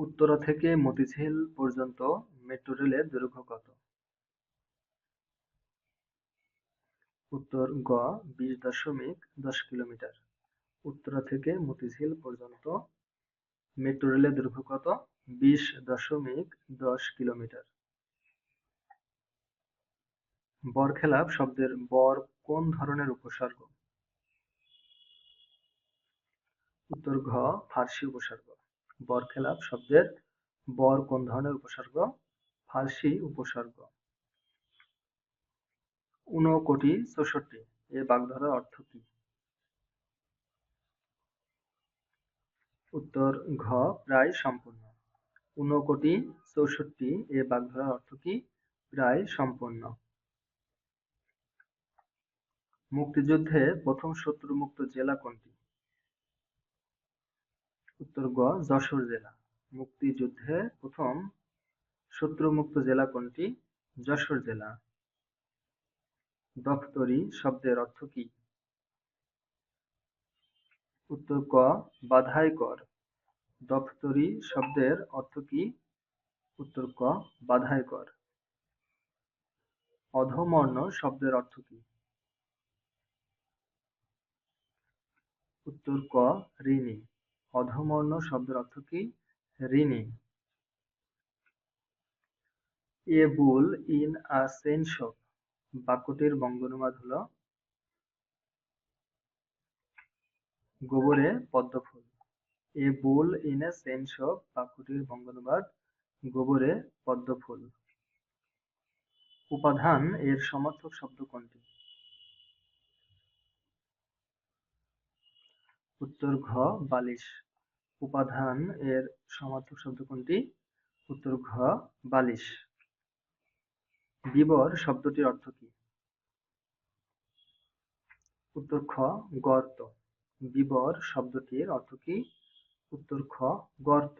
উত্তরা থেকে মতিঝিল পর্যন্ত মেট্রো রেলের দৈর্ঘ্য কত? উত্তর গ, বিশ দশমিক দশ কিলোমিটার। উত্তরা থেকে মতিঝিল পর্যন্ত মেট্রো রেলের দৈর্ঘ্য কত? বিশ দশমিক দশ কিলোমিটার। বরখেলাপ শব্দের বর কোন ধরনের উপসর্গ? উত্তর ঘ, ফার্সি উপসর্গ। বরখেলাপ শব্দের বর কোন ধরনের উপসর্গ? ফার্সি উপসর্গ। ঊনকোটি চৌষট্টি। এ বাগধারার অর্থ কি? উত্তর, ঘ, প্রায় সম্পূর্ণ। ঊনকোটি চৌষট্টি। এ বাগধারার অর্থ কি? প্রায় সম্পন্ন মুক্তিযুদ্ধে প্রথম শত্রুমুক্ত জেলা কোনটি? উত্তর গ, যশোর জেলা। মুক্তিযুদ্ধে প্রথম শত্রুমুক্ত জেলা কোনটি? যশোর জেলা। দফতরি শব্দের অর্থ কি? উত্তর ক বাধাই কর দফতরি শব্দের অর্থ কি? উত্তর ক বাধাই কর অধমর্ণ শব্দের অর্থ কি? উত্তর ক, ঋণী। অধমর্ণ শব্দের অর্থ কি? ঋণী। A bull in a scene বাক্যটির বঙ্গানুবাদ হল, গোবরে পদ্মফুল। A bull in a scene বাক্যটির বঙ্গানুবাদ, গোবরে পদ্মফুল। উপাধান এর সমর্থক শব্দ কোনটি? উত্তর ঘ, বালিশ। উপাধান এর সমার্থক শব্দ কোনটি? উত্তর ঘ, বালিশ। বিবর শব্দটির অর্থ কি? উত্তর খ, গর্ত। বিবর শব্দটির অর্থ কি? উত্তর খ, গর্ত।